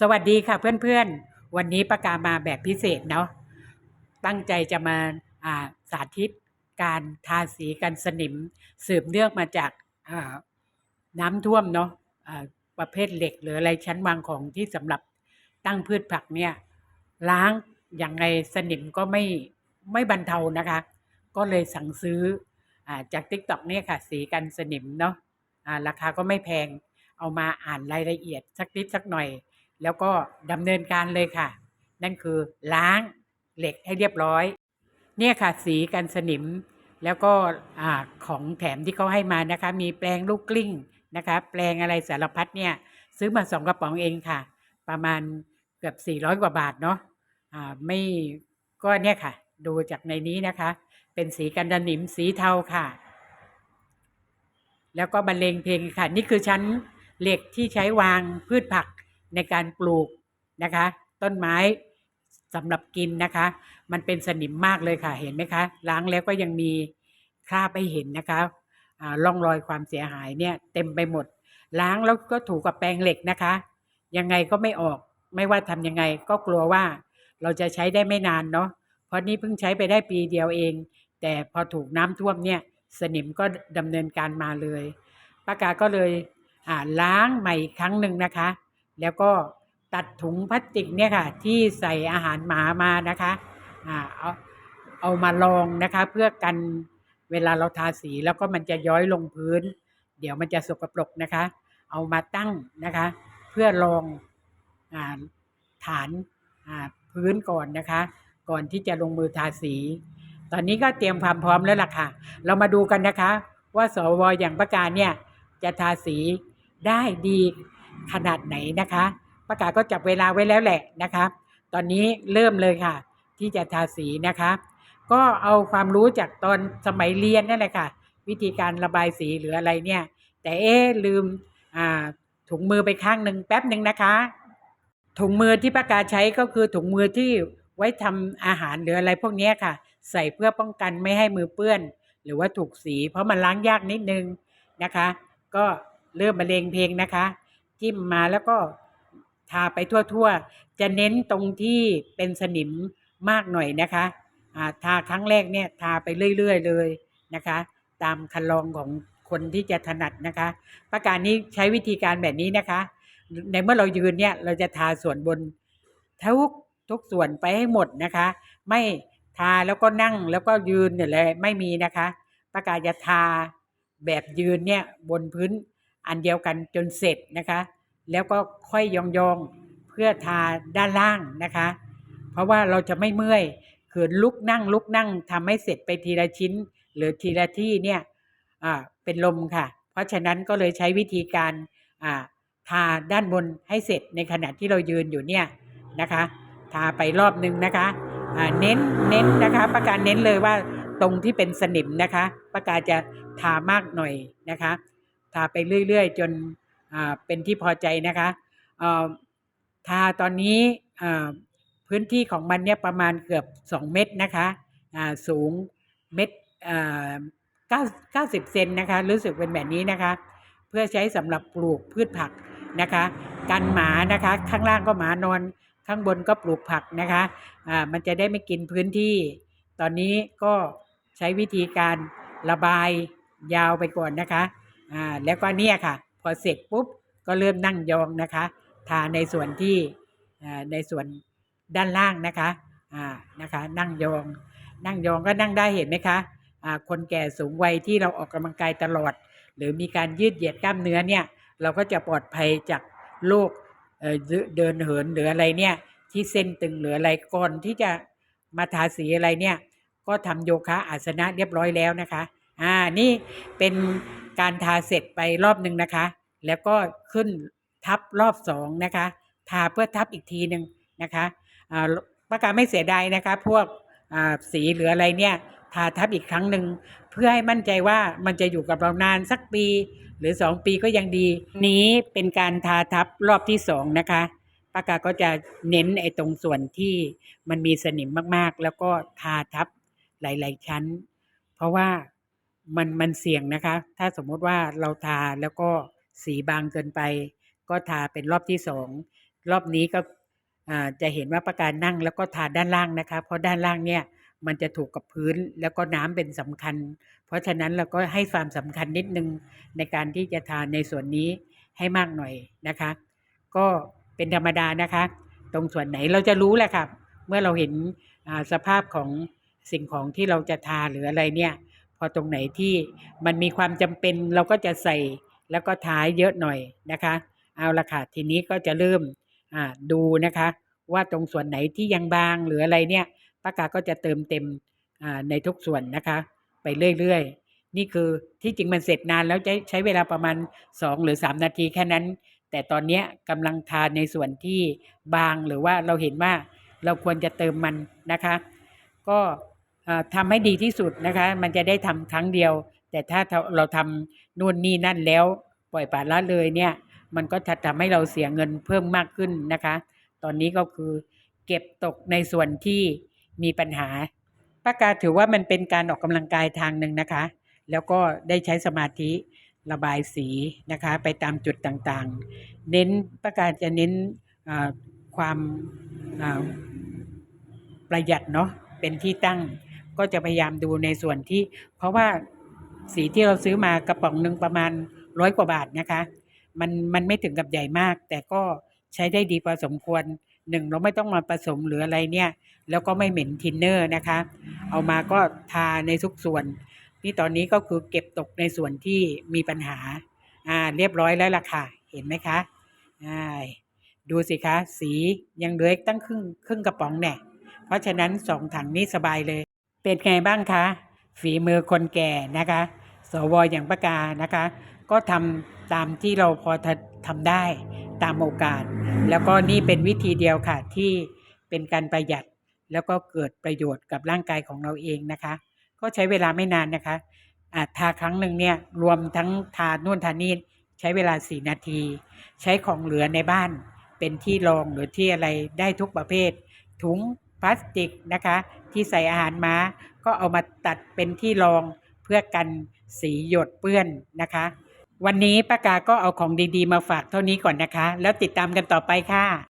สวัสดีค่ะเพื่อนๆ วันนี้ประกามาแบบพิเศษเนาะตั้งใจจะมาาสาธิตการทาสีกันสนิม สืบเนื่องมาจากาน้ำท่วมเนาะอ่าประเภทเหล็กหรืออะไรชั้นวางของที่สำหรับตั้งพืชผักเนี่ยล้างอย่างไรสนิมก็ไม่ไม่บรรเทานะคะ ก็เลยสั่งซื้ออจากทิกต็อกเนี่ยค่ะ สีกันสนิมเนาะอ่าราคาก็ไม่แพงเอามาอ่านรายละเอียดสักนิดสักหน่อย แล้วก็ดำเนินการเลยค่ะ นั่นคือล้างเหล็กให้เรียบร้อย เนี่ยค่ะสีกันสนิมแล้วก็ของแถมที่เขาให้มานะคะ มีแปรงลูกกลิ้งนะคะ แปรงอะไรสารพัดเนี่ย ซื้อมาสองกระป๋องเองค่ะ ประมาณเกือบ 400 กว่าบาทเนาะอ่าไม่ก็เนี่ยค่ะ ดูจากในนี้นะคะ เป็นสีกันสนิมสีเทาค่ะ แล้วก็บรรเลงเพลงค่ะ นี่คือชั้นเหล็กที่ใช้วางพืชผัก ในการปลูกนะคะ ต้นไม้สำหรับกินนะคะ มันเป็นสนิมมากเลยค่ะ เห็นไหมคะ ล้างแล้วก็ยังมีคราบให้เห็นนะคะร่องรอยความเสียหายเนี่ยเต็มไปหมด ล้างแล้วก็ถูกับแปรงเหล็กนะคะ ยังไงก็ไม่ออกไม่ว่าทำยังไงก็กลัวว่าเราจะใช้ได้ไม่นานเนาะเพราะนี่เพิ่งใช้ไปได้ปีเดียวเอง แต่พอถูกน้ำท่วมเนี่ยสนิมก็ดำเนินการมาเลยป้ากาก็เลยล้างใหม่อีกครั้งหนึ่งนะคะ แล้วก็ตัดถุงพลาสติกเนี่ยค่ะที่ใส่อาหารหมามานะคะอ่าเอาเอามาลองนะคะ เพื่อกันเวลาเราทาสีแล้วก็มันจะย้อยลงพื้น เดี๋ยวมันจะสกปรกนะคะ เอามาตั้งนะคะ เพื่อลองอฐานพื้นก่อนนะคะ ก่อนที่จะลงมือทาสี ตอนนี้ก็เตรียมความพร้อมแล้วล่ะค่ะ เรามาดูกันนะคะ ว่าสวอย่างประกาศเนี่ยจะทาสีได้ดี ขนาดไหนนะคะประกาศก็จับเวลาไว้แล้วแหละนะคะ ตอนนี้เริ่มเลยค่ะ ที่จะทาสีนะคะ ก็เอาความรู้จากตอนสมัยเรียนนั่นแหละค่ะ วิธีการระบายสีหรืออะไรเนี่ย แต่เอ๊ลืมอ่าถุงมือไปข้างหนึ่งแป๊บหนึ่งนะคะ ถุงมือที่ประกาศใช้ก็คือถุงมือที่ไว้ทำอาหารหรืออะไรพวกนี้ค่ะ ใส่เพื่อป้องกันไม่ให้มือเปื้อน หรือว่าถูกสี เพราะมันล้างยากนิดนึงนะคะ ก็เริ่มบรรเลงเพลงนะคะ จิ้มมาแล้วก็ทาไปทั่วๆ จะเน้นตรงที่เป็นสนิมมากหน่อยนะคะอ่าทาครั้งแรกเนี่ยทาไปเรื่อยๆเลยนะคะ ตามคันลองของคนที่จะถนัดนะคะ ประการนี้ใช้วิธีการแบบนี้นะคะ ในเมื่อเรายืนเนี่ยเราจะทาส่วนบนทุกทุกส่วนไปให้หมดนะคะ ไม่ทาแล้วก็นั่งแล้วก็ยืนเนี่ยเลยไม่มีนะคะ ประกาศจะทาแบบยืนเนี่ยบนพื้น อันเดียวกันจนเสร็จนะคะ แล้วก็ค่อยยองๆเพื่อทาด้านล่างนะคะ เพราะว่าเราจะไม่เมื่อยขืนลุกนั่งลุกนั่งทำให้เสร็จไปทีละชิ้น หรือทีละที่เนี่ยอ่าเป็นลมค่ะ เพราะฉะนั้นก็เลยใช้วิธีการอ่าทาด้านบนให้เสร็จในขณะที่เรายืนอยู่เนี่ยนะคะ ทาไปรอบนึงนะคะอ่าเน้นเน้นนะคะ ประการเน้นเลยว่าตรงที่เป็นสนิมนะคะ ประกาศจะทามากหน่อยนะคะ ทาไปเรื่อย ๆ จนเป็นที่พอใจนะคะทาตอนนี้พื้นที่ของมันเนี่ยประมาณเกือบ 2 เมตรนะคะสูงเม็ดอ่าเก้าสิบเซนนะคะรู้สึกเป็นแบบนี้นะคะ เพื่อใช้สำหรับปลูกพืชผักนะคะ กันหมานะคะ ข้างล่างก็หมานอน ข้างบนก็ปลูกผักนะคะอ่ามันจะได้ไม่กินพื้นที่ ตอนนี้ก็ใช้วิธีการระบายยาวไปก่อนนะคะ อ่าแล้วก็เนี่ยค่ะ พอเสร็จปุ๊บก็เริ่มนั่งยองนะคะทาในส่วนที่อ่าในส่วนด้านล่างนะคะอ่านะคะ นั่งยอง นั่งยองก็นั่งได้เห็นไหมคะอ่าคนแก่สูงวัยที่เราออกกำลังกายตลอด หรือมีการยืดเหยียดกล้ามเนื้อเนี่ยเราก็จะปลอดภัยจากโรคเออเดินเหินหรืออะไรเนี่ยที่เส้นตึงหรืออะไรก่อนที่จะมาทาสีอะไรเนี่ย ก็ทำโยคะอาสนะเรียบร้อยแล้วนะคะ อ่านี่เป็นการทาเสร็จไปรอบหนึ่งนะคะ แล้วก็ขึ้นทับรอบสองนะคะ ทาเพื่อทับอีกทีหนึ่งนะคะอ่าประกาศไม่เสียดายนะคะ พวกอ่าสีหรืออะไรเนี่ยทาทับอีกครั้งหนึ่งเพื่อให้มั่นใจว่ามันจะอยู่กับเรานานสักปีหรือสองปีก็ยังดี นี้เป็นการทาทับรอบที่สองนะคะปากาก็จะเน้นไอ้ตรงส่วนที่มันมีสนิมมากๆ แล้วก็ทาทับหลาย ๆ ชั้น เพราะว่า มันมันเสี่ยงนะคะ ถ้าสมมติว่าเราทาแล้วก็สีบางเกินไป ก็ทาเป็นรอบที่สองรอบนี้ก็จะเห็นว่าประการนั่งแล้วก็ทาด้านล่างนะคะ เพราะด้านล่างเนี่ยมันจะถูกกับพื้นแล้วก็น้ำเป็นสำคัญ เพราะฉะนั้นเราก็ให้ความสำคัญนิดนึงในการที่จะทานในส่วนนี้ให้มากหน่อยนะคะ ก็เป็นธรรมดานะคะ ตรงส่วนไหนเราจะรู้แหละครับเมื่อเราเห็นสภาพของสิ่งของที่เราจะทาหรืออะไรเนี่ย พอตรงไหนที่มันมีความจำเป็นเราก็จะใส่แล้วก็ทาเยอะหน่อยนะคะ เอาละค่ะ ทีนี้ก็จะเริ่มอ่าดูนะคะ ว่าตรงส่วนไหนที่ยังบางหรืออะไรเนี่ยป้ากาก็จะเติมเต็มอ่าในทุกส่วนนะคะ ไปเรื่อยๆ นี่คือที่จริงมันเสร็จนานแล้วใช้ใช้เวลาประมาณ 2 หรือ 3 นาทีแค่นั้น แต่ตอนเนี้ยกำลังทานในส่วนที่บางหรือว่าเราเห็นว่าเราควรจะเติมมันนะคะ ก็ อ่าทำให้ดีที่สุดนะคะ มันจะได้ทำครั้งเดียว แต่ถ้าเราทำนู่นนี่นั่นแล้ว ปล่อยปละละเลยเนี่ย มันก็จะทำให้เราเสียเงินเพิ่มมากขึ้นนะคะ ตอนนี้ก็คือเก็บตกในส่วนที่มีปัญหาป้ากาถือว่ามันเป็นการออกกำลังกายทางหนึ่งนะคะ แล้วก็ได้ใช้สมาธิระบายสีนะคะ ไปตามจุดต่างๆ เน้นป้ากาจะเน้นความประหยัดเนาะเป็นที่ตั้ง ก็จะพยายามดูในส่วนที่ เพราะว่าสีที่เราซื้อมากระป๋องหนึ่งประมาณร้อยกว่าบาทนะคะ มันมันไม่ถึงกับใหญ่มาก แต่ก็ใช้ได้ดีพอสมควรหนึ่งเราไม่ต้องมาผสมหรืออะไรเนี่ย แล้วก็ไม่เหม็นทินเนอร์นะคะ เอามาก็ทาในทุกส่วน นี่ตอนนี้ก็คือเก็บตกในส่วนที่มีปัญหาอ่าเรียบร้อยแล้วล่ะค่ะ เห็นไหมคะอ่าดูสิคะ สียังเหลืออีกตั้งครึ่งครึ่งกระป๋องแน่เพราะฉะนั้นสองถังนี้สบายเลย เป็นไงบ้างคะ ฝีมือคนแก่นะคะ สวอย่างประกานะคะ ก็ทำตามที่เราพอทำได้ตามโอกาส แล้วก็นี่เป็นวิธีเดียวค่ะ ที่เป็นการประหยัดแล้วก็เกิดประโยชน์กับร่างกายของเราเองนะคะ ก็ใช้เวลาไม่นานนะคะอาจทาครั้งหนึ่งเนี่ยรวมทั้งทานู่นทานี่ใช้เวลาสี่นาที ใช้ของเหลือในบ้านเป็นที่รองหรือที่อะไรได้ทุกประเภท ถุง พลาสติกนะคะ ที่ใส่อาหารม้าก็เอามาตัดเป็นที่รองเพื่อกันสีหยดเปื้อนนะคะ วันนี้ป้ากาก็เอาของดีๆ มาฝากเท่านี้ก่อนนะคะ แล้วติดตามกันต่อไปค่ะ